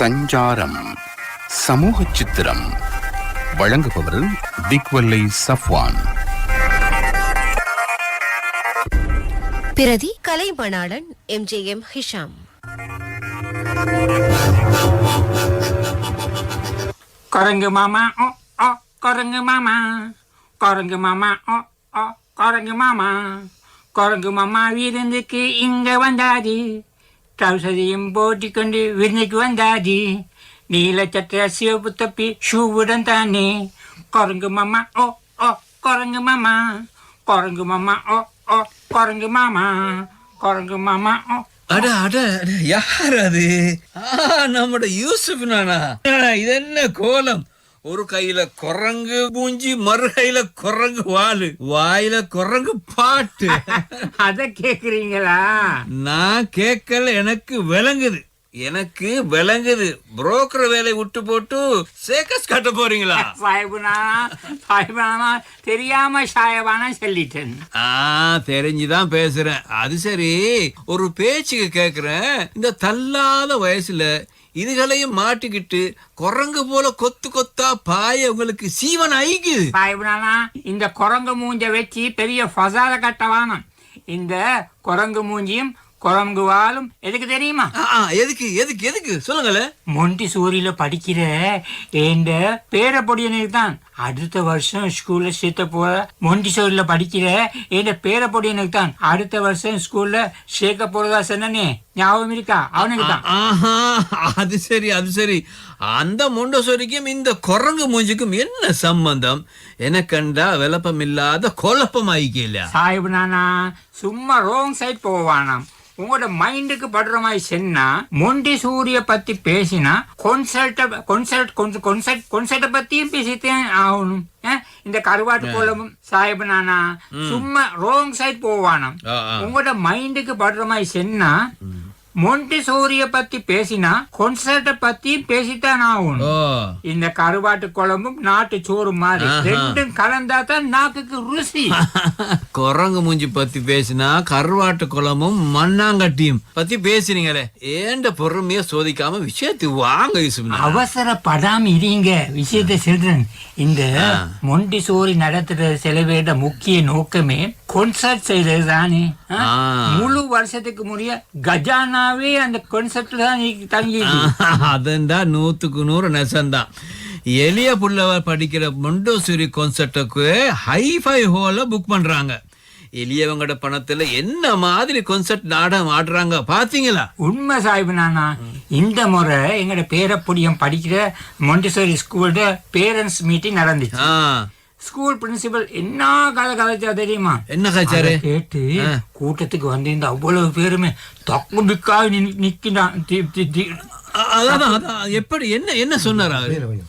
சஞ்சாரம் சமூக சித்திரம் வழங்குபவர் திக்வல்லை சஃப்வான். பிரதி கலைமணாளன் எம்ஜேஎம் ஹிஷாம். குரங்கு மாமா ஓ ஓ குரங்கு மாமா. குரங்கு மாமா ஓ ஓ குரங்கு மாமா. குரங்கு மாமா விருந்துக்கு இங்க வந்தாது. ட்ரௌசரையும் போட்டிக்கொண்டு விருந்துக்கு வந்தாதி நீல சட்ட சிவப்பு தப்பி ஷூவுடன் தானே குரங்கு மாமா ஓ ஓ குரங்கு மாமா குரங்கு மாமா ஓ ஓ குரங்கு மாமா குரங்கு மாமா ஓ அட அட யார் அது நம்மட யூசுப் நானா இது என்ன கோலம் ஒரு கையில குரங்கு மூஞ்சி மறு கையில குரங்கு வாலு வாயில குரங்கு பாட்டு. அதை கேக்குறீங்களா? நான் கேட்கல எனக்கு விளங்குது. எனக்கு விளங்குது. புரோக்கர் வேலை விட்டு போட்டு சேக்கஸ் கட்ட போறீங்களா? சாயபுனா சாயபானா தெரியாம சாயபானா சொல்லிட்டேன். ஆ தெரிஞ்சுதான் பேசுறேன். அது சரி ஒரு பேச்சுக்கு கேக்குறேன். இந்த தள்ளாத வயசுல இதுகளையும் மாட்டிக்கிட்டு குரங்கு போல கொத்து கொத்தா பாய உங்களுக்கு சீவன் ஐக்குது இந்த குரங்கு மூஞ்ச வச்சு பெரிய ஃபசாத கட்டவானம் இந்த குரங்கு மூஞ்சியும் குரங்கு வாலும். எதுக்கு தெரியுமா? எதுக்கு எதுக்கு எதுக்கு? சொல்லுங்களேன் மொண்டி சூரியில படிக்கிற எந்த பேரப்பொடியனுக்கு தான் அடுத்த வருஷம் ஸ்கூல்ல சேர்த்த போற மொண்டி சோரியில படிக்கிற எந்த பேரப்பொடியனுக்கு தான் அடுத்த வருஷம் ஸ்கூல்ல சேர்க்க போறதா சொன்னனே? ஞாபகம் இருக்கா? அவனுக்கு தான். ஆஹா அது சரி அது சரி. அந்த முண்டசொரிக்கும் இந்த குரங்கு மூஞ்சிக்கும் என்ன சம்பந்தம்? எனக்கண்டா விளப்பம் இல்லாத குழப்பம் ஆயிக்கல சாஹிப் நானா சும்மா ரோங் சைட் போவானாம். உங்களோட மைண்டுக்கு படுற மாதிரி சொன்னா மொண்டி சூரிய பத்தி பேசினா கொன்சல்ட்ட கொன்சல்ட் கொன்சல்ட் கொன்சல்ட்ட பத்தியும் பேசித்தேன் ஆகணும்? இந்த கருவாட்டு கோலமும் சாஹிப் நானா? சும்மா ரோங் சைட் ஆ. உங்களோட மைண்டுக்கு படுற மாதிரி சொன்னா மொண்டி சூரிய பத்தி பேசினா கொன்சல்ட்ட பத்தியும் பேசித்தான் ஆகணும். இந்த கருவாட்டு குழம்பும் நாட்டு சோறு மாதிரி. ரெண்டும் கலந்தா தான் நாக்குக்கு ருசி. குரங்கு மூஞ்சி பத்தி பேசினா கருவாட்டு குளமும் மண்ணாங்கட்டியும் பத்தி பேசுறீங்களே. ஏண்ட பொறுமையா சோதிக்காம விஷயத்துக்கு வாங்க. அவசரப்படாம இருங்க. விஷயத்தை சொல்றேன். இந்த மொண்டி சோரி நடத்துற செலவேட முக்கிய நோக்கமே கொன்சர்ட் செய்யறது தானே. முழு வருஷத்துக்கு முடிய கஜானாவே அந்த கொன்சர்ட்ல தான் தங்கி அதண்டா நூத்துக்கு நூறு நெசந்தான் எளிய புள்ளவ படிக்கிற மொண்டோசூரி கான்சர்ட்டுக்கு ஹைஃபை ஹோல புக் பண்றாங்க. எளியவங்களோட பணத்துல என்ன மாதிரி கான்சர்ட் நாடகம் ஆடுறாங்க பாத்தீங்களா? உண்மை சாஹிப் நானா இந்த முறை எங்கட பேரப்பொடியம் படிக்கிற மொண்டிசோரி ஸ்கூல்ல பேரண்ட்ஸ் மீட்டிங் நடந்துச்சு. ஸ்கூல் பிரின்சிபல் என்ன கதை கதைச்சா தெரியுமா? என்ன காய்ச்சாரு அதை கேட்டு கூட்டத்துக்கு வந்திருந்த அவ்வளவு பேருமே தக்கு பிக்காக நிக்கிறான் எப்படி என்ன என்ன சொன்னார்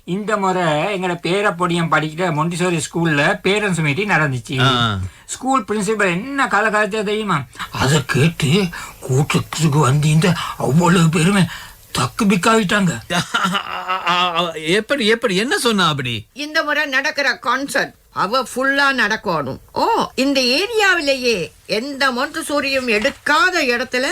இந்த முறை எங்கட பேரப்பொடியம் படிக்கிற மொண்டிசோரி ஸ்கூல்ல பேரண்ட்ஸ் மீட்டிங் நடந்துச்சு. ஸ்கூல் பிரின்சிபல் என்ன கதை கதைச்சா தெரியுமா? அதை கேட்டு கூட்டத்துக்கு வந்திருந்த அவ்வளவு பேருமே தக்கு பிக்காவிட்டாங்க. எப்படி எப்படி என்ன சொன்னா அப்படி? இந்த முறை நடக்கிற கான்சர்ட் அவ ஃபுல்லா நடக்கணும். ஓ இந்த ஏரியாவிலேயே எந்த மொண்டு சூரியம் எடுக்காத இடத்துல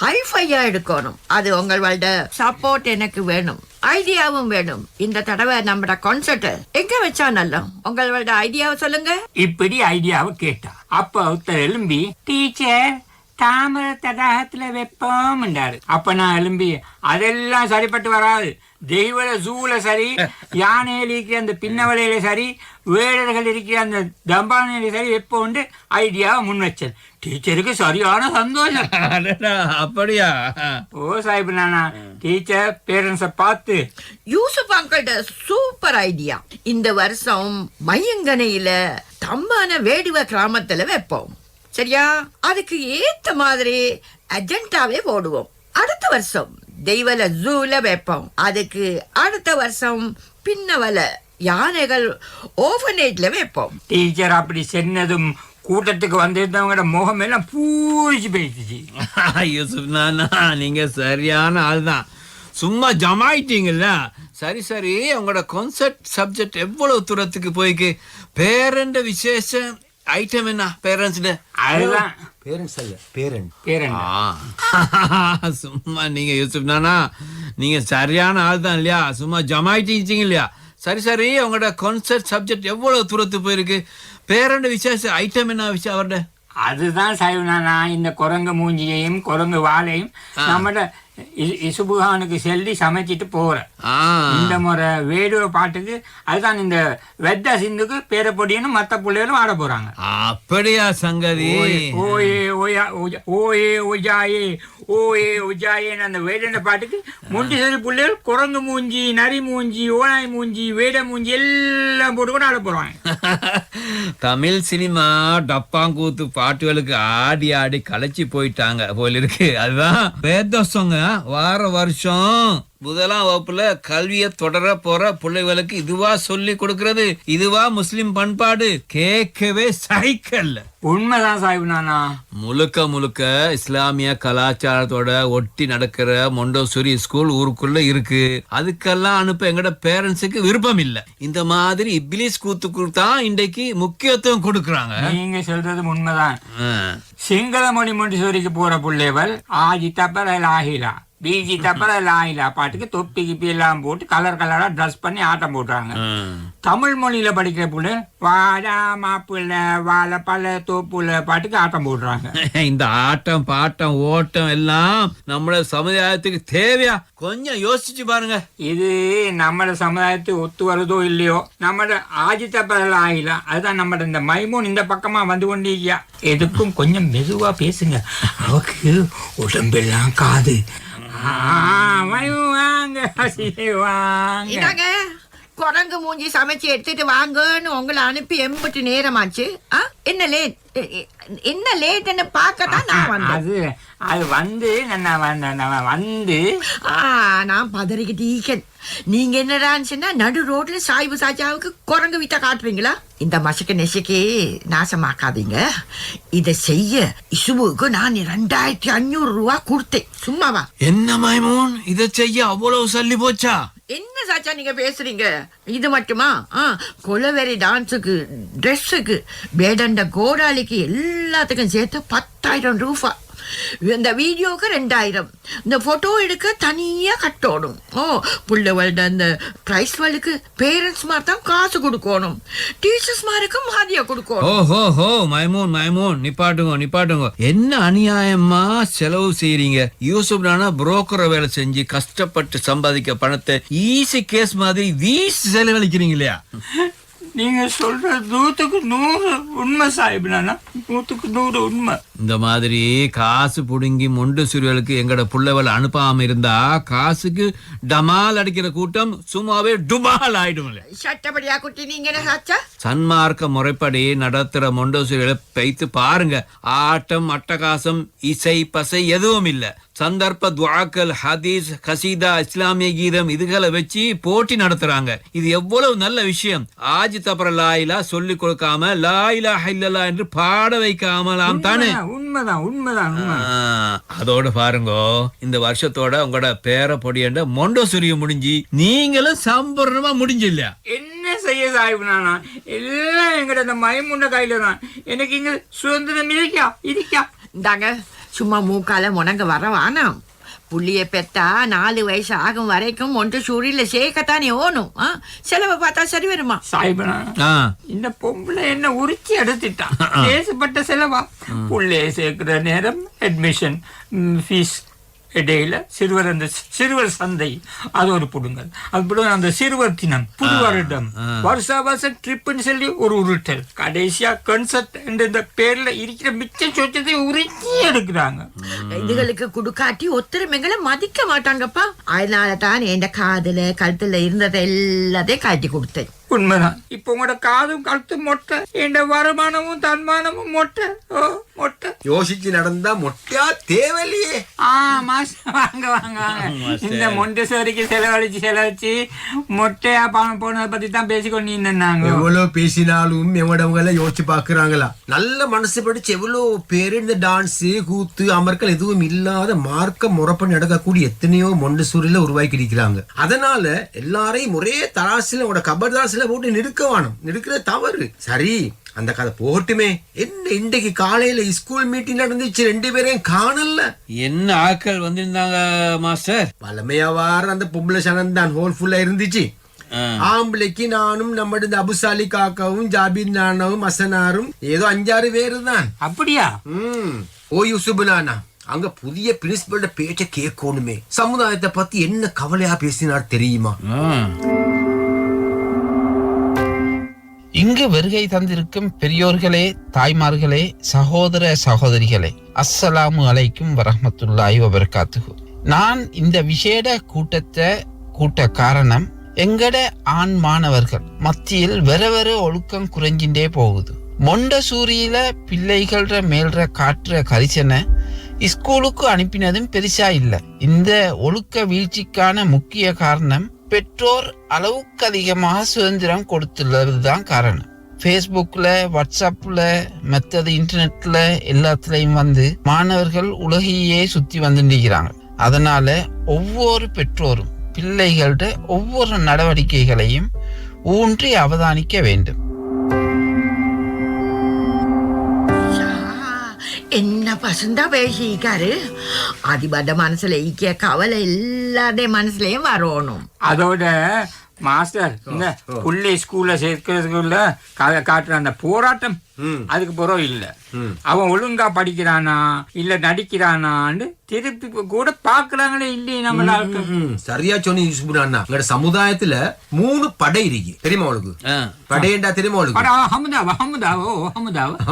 ஹைஃபையா எடுக்கணும். அது உங்களோட சப்போர்ட் எனக்கு வேணும். ஐடியாவும் வேணும். இந்த தடவை நம்ம கான்சர்ட் எங்க வச்சா நல்லா உங்களோட ஐடியாவை சொல்லுங்க. இப்படி ஐடியாவை கேட்டா அப்ப ஒருத்தர் எழும்பி டீச்சர் தாமர தடாகத்துல வைப்போம்ன்றாரு அப்ப நான் எழும்பி அதெல்லாம் சரிப்பட்டு வராது. தெய்வல ஜூல சரி யானையில இருக்கிற அந்த பின்னவலையில சரி வேடர்கள் இருக்கிற அந்த தம்பானையில சரி வைப்போம்னு ஐடியாவை முன் வச்சேன். டீச்சருக்கு சரியான சந்தோஷம். அடடா, அப்படியா? ஓ சாஹிப் நானா டீச்சர் பேரண்ட்ஸை பார்த்து. யூசுப் அங்கிள்ட சூப்பர் ஐடியா. இந்த வருஷம் மையங்கனையில தம்பான வேடுவ கிராமத்துல வைப்போம். சரியா? அதுக்கு ஏத்த மாதிரி அஜெண்டாவே போடுவோம். அடுத்த வருஷம் தெய்வல ஜூல வைப்போம். அதுக்கு அடுத்த வருஷம் பின்னவல யானைகள் ஓபனேஜ்ல வைப்போம். டீச்சர் அப்படி சொன்னதும் கூட்டத்துக்கு வந்திருந்தவங்களோட முகம் எல்லாம் பூரிச்சு போயிடுச்சு யூசுப் நானா நீங்க சரியான ஆள் தான் சும்மா ஜமாயிட்டீங்கல்ல? சரி சரி உங்களோட கான்செப்ட் சப்ஜெக்ட் எவ்வளவு தூரத்துக்கு போய்க்கு பேரண்ட விசேஷ ஐட்டம் என்ன? பேரண்ட்ஸ்ல அதுதான். பேரண்ட்ஸ் அல்ல பேரண்ட் பேரண்ட் சும்மா நீங்க யூசுப் நானா? நீங்க சரியான ஆள் தான் இல்லையா? சும்மா ஜமாயிட்டீங்க இல்லையா? சரி சரி உங்களோட கான்செப்ட் சப்ஜெக்ட் எவ்வளவு தூரத்து போயிருக்கு? பேரண்ட விசேஷ ஐட்டம் என்ன விஷயம் அவர்ட அதுதான் சைவனானா இந்த குரங்கு மூஞ்சியையும் குரங்கு வாழையும் நம்மட இ- இசுபுகானுக்கு செல்லி சமைச்சிட்டு ஆ. இந்த முறை வேடுவ பாட்டுக்கு அதுதான் இந்த வெத்த சிந்துக்கு பேரப்பொடியன்னு மத்த பிள்ளைகளும் ஆட போறாங்க. அப்படியா சங்கதி? ஓயே ஓயா ஓயே ஒஜாயே ஓயே ஒஜாயேன்னு அந்த வேடன பாட்டுக்கு முண்டிசரி பிள்ளைகள் குரங்கு மூஞ்சி நரி மூஞ்சி ஓனாய் மூஞ்சி வேட மூஞ்சி எல்லாம் போட்டு கூட ஆட போகிறாங்க தமிழ் சினிமா டப்பாங்கூத்து பாட்டுகளுக்கு ஆடி ஆடி களைச்சி போயிட்டாங்க போல இருக்கு அதுதான் வேதோசங்க வார வருஷம். முதலாம் வகுப்புல கல்வியை தொடர போற பிள்ளைகளுக்கு இதுவா சொல்லி கொடுக்கிறது. இதுவா முஸ்லிம் பண்பாடு. கேட்கவே சைக்கிள் உண்மைதான் சாஹிப் நானா? முழுக்க முழுக்க இஸ்லாமிய கலாச்சாரத்தோட ஒட்டி நடக்கிற மொண்டோசூரி ஸ்கூல் ஊருக்குள்ள இருக்கு. அதுக்கெல்லாம் அனுப்ப எங்கட பேரண்ட்ஸுக்கு விருப்பம் இல்ல இந்த மாதிரி இப்லிஸ் கூத்துக்கு தான் இன்றைக்கு முக்கியத்துவம் கொடுக்கறாங்க. நீங்க சொல்றது உண்மைதான். சிங்கள மொழி மொண்டிசோரிக்கு போற பிள்ளைகள் ஆஜி தப்பர லாகிலா பிஜி தப்பர லாகிலா பாட்டுக்கு தொப்பி கிப்பி எல்லாம் போட்டு கலர் கலரா ட்ரெஸ் பண்ணி ஆட்டம் போடுறாங்க. தமிழ் மொழியில படிக்கிற பிள்ளை வாடா மாப்பிள்ள வாழை பழ தோப்புல பாட்டுக்கு ஆட்டம் போடுறாங்க. இந்த ஆட்டம் பாட்டம் ஓட்டம் எல்லாம் நம்மள சமுதாயத்துக்கு தேவையா? கொஞ்சம் யோசிச்சு பாருங்க. இது நம்ம சமுதாயத்துக்கு ஒத்து வருதோ இல்லையோ? நம்ம ஆஜி தப்பர லாகிலா அதுதான் நம்ம இந்த மைமூன் இந்த பக்கமா வந்து கொண்டிருக்கியா? எதுக்கும் கொஞ்சம் மெதுவா பேசுங்க. அவக்கு உடம்பெல்லாம் காது. வாங்க வாங்க இதாங்க குரங்கு மூஞ்சி சமைச்சு எடுத்துட்டு வாங்கன்னு உங்களை அனுப்பி எம்பிட்டு நேரமாச்சு. ஆ என்ன லேட்? என்ன லேட்னு பார்க்கத்தான் நான் வந்தேன். அது அது வந்து நான் வந்த- நான் வந்து. ஆ நான் பதறிக்கிட்டு ஈக்கன் நீங்க என்னடான்னு சொன்னா நடு ரோட்ல சாய்வு சாஜாவுக்கு குரங்கு வித்த காட்டுவீங்களா? இந்த மசக்க நெசக்கே நாசமாக்காதீங்க. இதை செய்ய இசுவுக்கு நான் ரெண்டாயிரத்தி அஞ்சூறு ரூபா கொடுத்தேன். சும்மாவா? என்ன மைமூன்? இதை செய்ய அவ்வளவு சல்லி போச்சா? என்ன சாச்சா நீங்க பேசுறீங்க? இது மட்டுமா? ஆ கொலவெறி டான்ஸுக்கு ட்ரெஸ்ஸுக்கு வேடண்ட கோடாலிக்கு எல்லாத்துக்கும் சேர்த்து பத்தாயிரம் ரூபா. இந்த வீடியோவுக்கு ரெண்டாயிரம். இந்த ஃபோட்டோ எடுக்க தனியாக கட்டணும். ஓ பிள்ளைவள்ட அந்த பிரைஸ் வலுக்கு பேரண்ட்ஸ் மாதிரி தான் காசு கொடுக்கணும். டீச்சர்ஸ் மாதிரிக்கும் மாதிரியா கொடுக்கணும். ஓ ஹோ ஹோ மைமூன் மைமூன் நிப்பாட்டுங்க நிப்பாட்டுங்க. என்ன அநியாயமா செலவு செய்கிறீங்க யூசுப் நானா புரோக்கரை வேலை செஞ்சு கஷ்டப்பட்டு சம்பாதிக்க பணத்தை ஈஸி கேஸ் மாதிரி வீசி செலவழிக்கிறீங்க இல்லையா? நீங்க சொல்ற நூத்துக்கு நூறு உண்மை சாஹிப் நானா? நூத்துக்கு நூறு உண்மை. இந்த மாதிரி காசு புடுங்கி மொண்டு சிறுவலுக்கு எங்கட புள்ளவல் அனுப்பாம இருந்தா காசுக்கு டமால் அடிக்கிற கூட்டம் சும்மாவே டுபால் ஆயிடும் இல்லையா சட்டப்படியா குட்டி நீங்க என்ன சாச்சா? சன்மார்க்க முறைப்படி நடத்துற மொண்டோசிகளை பைத்து பாருங்க. ஆட்டம் அட்டகாசம் இசை பசை எதுவும் இல்ல. சந்தர்ப்ப துவாக்கல் ஹதீஸ் கசீதா இஸ்லாமிய கீதம் இதுகளை வச்சு போட்டி நடத்துறாங்க. இது எவ்வளவு நல்ல விஷயம். ஆஜி தப்பர லாயிலா சொல்லி கொடுக்காம லாயிலா ஹைல்லலா என்று பாட வைக்காமலாம் தானே? உண்மைதான் உண்மைதான் அதோட பாருங்க இந்த வருஷத்தோட உங்களோட பேர பொடியண்ட மொண்டோசுரியம் முடிஞ்சு நீங்களும் சம்பூர்ணமா முடிஞ்சு இல்லையா என்ன செய்ய சாஹிப் நானா? எல்லாம் எங்கிட்ட இந்த மயமுண்ட கையில தான். எனக்கு இங்க சுதந்திரம் இருக்கா இருக்கா இந்தாங்க சும்மா மூக்கால முனங்க வர வானாம் புள்ளிய பெத்தா நாலு வயசு ஆகும் வரைக்கும் ஒன்று சூரியில சேர்க்கத்தானே ஓணும். ஆ செலவை பார்த்தா சரி வருமா? ஆ. இந்த பொம்பளை என்ன உரிச்சி எடுத்துட்டான் பேசப்பட்ட செலவா? புள்ளைய சேர்க்கிற நேரம் அட்மிஷன் ஃபீஸ் இடையில சிறுவர் அந்த சிறுவர் சந்தை அது ஒரு புடுங்கல். அதுபோல அந்த சிறுவர் தினம் புது வருடம். வருஷா வருஷம் ட்ரிப்னு சொல்லி ஒரு உருட்டல். கடைசியா கன்சர்ட் இந்த பேர்ல இருக்கிற மிச்ச சொச்சத்தை உரிச்சி எடுக்கிறாங்க. இதுகளுக்கு குடுக்காட்டி ஒத்துரிமைகளை மதிக்க மாட்டாங்கப்பா. அதனால தான் என் காதுல கழுத்துல இருந்ததை எல்லாத்தையும் காட்டி கொடுத்தேன். உண்மைதான். இப்போ உங்களோட காதும் கழுத்து மொட்டை என் வருமானமும் தன்மானமும் மொட்டை. ஓ மொட்டை. யோசிச்சு நடந்தா மொட்டையா தேவையில்லையே. ஆ மாஸ்டர் வாங்க வாங்க வாங்க. இந்த மொண்டேஸ்வரிக்கு செலவழிச்சு செலவழிச்சு மொட்டையா பணம் போனதை பத்தி தான் பேசிக்கொண்டு இருந்தாங்க எவ்வளவு பேசினாலும் எவ்வளவுங்க எல்லாம் யோசிச்சு பாக்குறாங்களா நல்ல மனசு படிச்சு எவ்வளவு பேரு இந்த டான்ஸ் கூத்து அமர்க்கல் எதுவும் இல்லாத மார்க்க முறப்ப நடக்கக்கூடிய எத்தனையோ மொண்டசூரில உருவாக்கி இருக்கிறாங்க. அதனால எல்லாரையும் ஒரே தராசில உங்களோட கபர்தாசில போட்டு நிறுக்க வேணும். நிறுக்கிறது தவறு. சரி அந்த கதை போகட்டுமே. என்ன இன்றைக்கு காலையில ஸ்கூல் மீட்டிங் நடந்துச்சு ரெண்டு பேரையும் காணல? என்ன ஆட்கள் வந்திருந்தாங்க மாஸ்டர்? பழமையா வார அந்த பொம்பளை சனம் தான் ஹோல் ஃபுல்லா இருந்துச்சு. ஆம்பளைக்கு நானும் நம்ம இந்த அபுசாலி காக்காவும் ஜாபீர் நானாவும் அசனாரும் ஏதோ அஞ்சாறு பேரு தான். அப்படியா? ம். ஓ யூசுப் நானா அங்க புதிய பிரின்சிபல்ட பேச்ச கேட்கணுமே. சமுதாயத்தை பத்தி என்ன கவலையா பேசினார் தெரியுமா. இங்கு வருகை தந்திருக்கும் பெரியோர்களே தாய்மார்களே சகோதர சகோதரிகளே அஸ்ஸலாமு அலைக்கும் வரஹ்மத்துல்லாஹி வபர்காத்துகு நான் இந்த விசேட கூட்டத்தை கூட்ட காரணம் எங்கட ஆண் மாணவர்கள் மத்தியில் வர வர ஒழுக்கம் குறைஞ்சின்றே போகுது. மொண்டசூரியில பிள்ளைகள மேல்ற காட்டுற கரிசனை ஸ்கூலுக்கு அனுப்பினதும் பெருசா இல்லை. இந்த ஒழுக்க வீழ்ச்சிக்கான முக்கிய காரணம் பெற்றோர் அளவுக்கு அதிகமாக சுதந்திரம் கொடுத்துள்ளதுதான் காரணம். ஃபேஸ்புக்கில் வாட்ஸ்அப்பில் மற்றது இன்டர்நெட்டில் எல்லாத்துலேயும் வந்து மாணவர்கள் உலகையே சுற்றி வந்துருக்கிறாங்க அதனால் ஒவ்வொரு பெற்றோரும் பிள்ளைகளோட ஒவ்வொரு நடவடிக்கைகளையும் ஊன்றி அவதானிக்க வேண்டும். என்ன பசுந்தா பேசிக்காரு? அதிபத மனசுல ஈக்கிய கவலை எல்லாருடைய மனசுலயும் வரணும். அதோட மாஸ்டர் இந்த புள்ளை ஸ்கூல்ல சேர்க்கறதுக்குள்ள கதை காட்டுற அந்த போராட்டம் அதுக்கு பிறகு இல்ல. அவன் ஒழுங்கா படிக்கிறானா இல்ல நடிக்கிறானான்னு திருப்பி கூட பாக்குறாங்களே இல்லையே நம்ம சரியா சொன்னி யூசுப் நானா எங்கட சமுதாயத்துல மூணு படை இருக்கு. தெரியுமா ஆ. படையண்டா தெரியுமா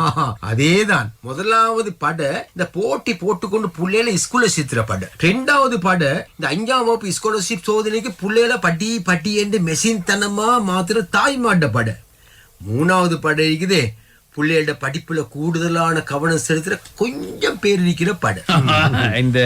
ஆஹா, அதேதான். முதலாவது பட இந்த போட்டி போட்டுக்கொண்டு புள்ளையில ஸ்கூல்ல சித்திர பட. ரெண்டாவது பட இந்த அஞ்சாம் வகுப்பு ஸ்காலர்ஷிப் சோதனைக்கு புள்ளையில பட்டி பட்டி என்று மெஷின் தனமா மாத்திர தாய்மாட்ட பட. மூணாவது பட இருக்குதே புள்ளையோட படிப்புல கூடுதலான கவனம் செலுத்துற கொஞ்சம் பேர் இருக்கிற பட இந்த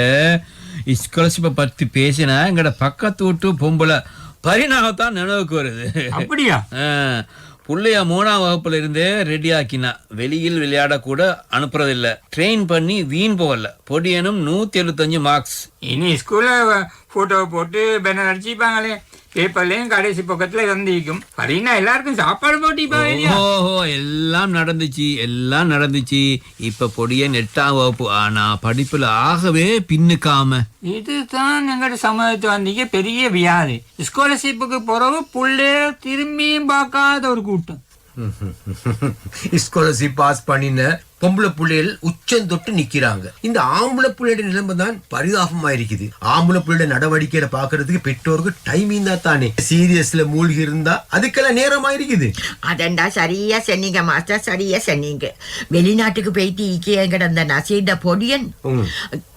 ஸ்காலர்ஷிப்பை பத்தி பேசினா எங்கட பக்கத்து வீட்டு பொம்பளை பரிணாமத்தான் நினைவுக்கு வருது. அப்படியா? புள்ளைய மூணாம் வகுப்புல இருந்தே ரெடி ஆக்கினா. வெளியில் விளையாட கூட அனுப்புறதில்ல. ட்ரெயின் பண்ணி வீண் போகல. பொடியனும் நூத்தி எழுபத்தஞ்சு மார்க்ஸ் இனி ஸ்கூல்ல போட்டோ போட்டு பேனர் அடிச்சுப்பாங்களே. பேப்பர்லயும் கடைசி பக்கத்துல இருந்திருக்கும். சரின்னா எல்லாருக்கும் சாப்பாடு போட்டிப்பா ஓஹோ எல்லாம் நடந்துச்சு எல்லாம் நடந்துச்சு. இப்ப பொடியன் எட்டாம் வகுப்பு. ஆனா படிப்புல ஆகவே பின்னுக்காம. இதுதான் எங்கட சமூகத்து வந்தீங்க பெரிய வியாதி. ஸ்காலர்ஷிப்புக்கு பிறகு புள்ளைய திரும்பியும் பார்க்காத ஒரு கூட்டம். ஸ்காலர்ஷிப் பாஸ் பண்ணின பொம்பளை புள்ளைகள் உச்சம் தொட்டு நிக்கிறாங்க. இந்த ஆம்பளை புள்ளையோட நிலைமை தான் பரிதாபமா இருக்குது ஆம்பளை புள்ளையோட நடவடிக்கையை பாக்குறதுக்கு பெற்றோருக்கு டைமிங் தான் தானே. சீரியஸ்ல மூழ்கி இருந்தா அதுக்கெல்லாம் நேரமா இருக்குது அதண்டா சரியா சொன்னீங்க மாஸ்டர் சரியா சொன்னீங்க. வெளிநாட்டுக்கு போயிட்டு ஈக்கிய கிடந்த நசீத பொடியன்.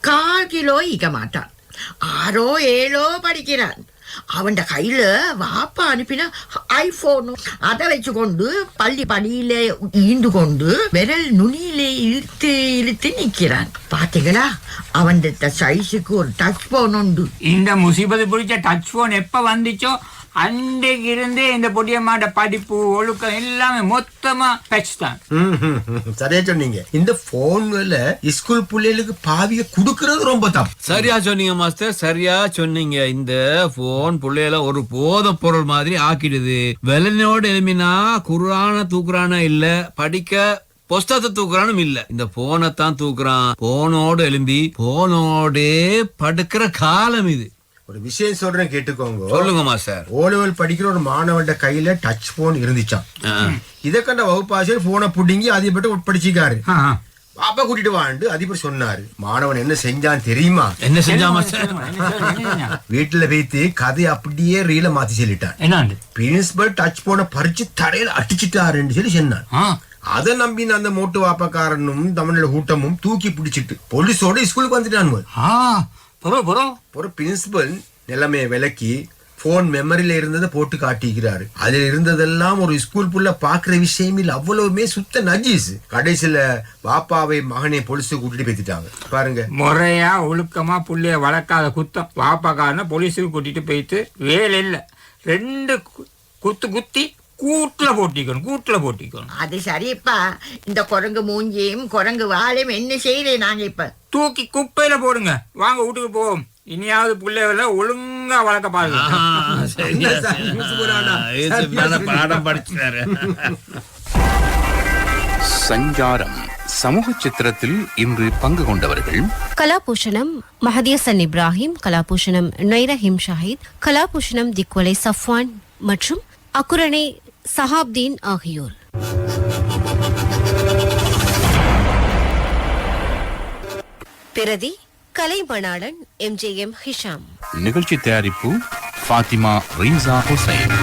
கால் கிலோ ஈக்க மாட்டான். ஆறோ ஏழோ படிக்கிறான். அவன் கையில வாப்பா அனுப்பின ஐபோனும் அதை வச்சுக்கொண்டு பள்ளி படியில ஈண்டு கொண்டு விரல் நுனியிலே இழுத்து இழுத்து நிக்கிறான். பாத்தீங்களா? அவன் சைஸுக்கு ஒரு டச் போன் உண்டு. இந்த முசீபத்து பிடிச்ச டச் போன் எப்ப வந்துச்சோ அன்றைக்கு இருந்தே இந்த பொடியம்மாட்ட படிப்பு ஒழுக்கம் எல்லாமே மொத்தமா டச் தான். சரியா சொன்னீங்க. இந்த போன்ல ஸ்கூல் பிள்ளைகளுக்கு பாவிய குடுக்கறது ரொம்ப தப்பு. சரியா சொன்னீங்க மாஸ்டர் சரியா சொன்னீங்க. இந்த போன் பிள்ளையில ஒரு போத பொருள் மாதிரி ஆக்கிடுது. வெள்ளனோடு எழுமினா குரான தூக்குறான இல்ல படிக்க புஸ்தகத்தை தூக்குறானும் இல்ல. இந்த போனை தான் தூக்குறான். போனோடு எழும்பி போனோடே படுக்கிற காலம் இது. ஒரு விஷயம் சொல்றேன் கேட்டுக்கோங்க. சொல்லுங்க மாஸ்டர். ஓ லெவல் படிக்கிற ஒரு மாணவன்ட கையில டச் போன் இருந்துச்சான். இதை கண்ட வகுப்பாசிரியர் போனை புடுங்கி ஆ, ஆ. பாப்பா கூட்டிட்டு வாண்டு அதிபர் சொன்னாரு. மாணவன் என்ன செஞ்சான் தெரியுமா? என்ன செஞ்சா என்ன என்ன? வீட்டுல வைத்து கதை அப்படியே ரீல மாத்தி சொல்லிட்டான். என்னாண்டு? பிரின்சிபல் டச் போனை பறிச்சு தரையில அடிச்சிட்டாருன்னு சொல்லி சொன்னான். அதை நம்பி அந்த மோட்டு வாப்பக்காரனும் தமிழோட கூட்டமும் தூக்கி பிடிச்சிட்டு போலீஸோட ஸ்கூலுக்கு ஒரு பிரின்சிபல் நிலைமையை விலக்கி போன் மெமரியில இருந்ததை போட்டு காட்டிக்கிறாரு. அதுல இருந்ததெல்லாம் ஒரு ஸ்கூல் புள்ள பாக்குற விஷயம் இல்ல. அவ்வளவுமே சுத்த நஜீஸ். கடைசியில பாப்பாவை மகனை பொலிசு கூட்டிட்டு பேத்திட்டாங்க பாருங்க. முறையா ஒழுக்கமா புள்ளைய வளர்க்காத குத்தம். வாப்பாக்காரன போலீஸுக்கு கூட்டிட்டு போயிட்டு வேலை இல்ல. ரெண்டு கு- குத்து குத்தி கூட்டுல போட்டிக்கணும் கூட்டுல போட்டிக்கணும். அது சரிப்பா. இந்த குரங்கு மூஞ்சியும் குரங்கு வாழையும் என்ன செய்யறேன் நாங்க இப்ப? தூக்கி குப்பையில போடுங்க. வாங்க வீட்டுக்கு போவோம். இனியாவது பிள்ளைகளை ஒழுங்கா வளர்க்க பாருங்க. பாடம் படிச்சாரு. சஞ்சாரம் சமூக சித்திரத்தில் இன்று பங்கு கொண்டவர்கள். கலாபூஷணம் மஹதியசன் இப்ராஹிம் கலாபூஷணம் நைரஹிம் ஷாஹித் கலாபூஷணம் திக்வலை சஃப்வான் மற்றும் அக்குரணே சஹாப்தீன் ஆகியோர். பிரதி கலைமணாளன் எம்ஜேஎம் ஹிஷாம். நிகழ்ச்சி தயாரிப்பு ஃபாத்திமா ரீசா ஹுசைன்.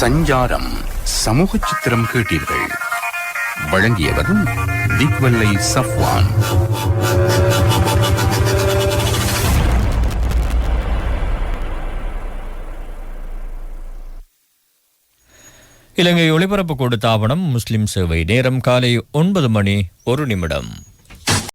சஞ்சாரம் சமூக சித்திரம் கேட்டீர்கள். வழங்கியவர் திக்வல்லை சஃப்வான். இலங்கை ஒளிபரப்பு கொடுத்த ஆவணம் முஸ்லிம் சேவை நேரம் காலை ஒன்பது மணி ஒரு நிமிடம்.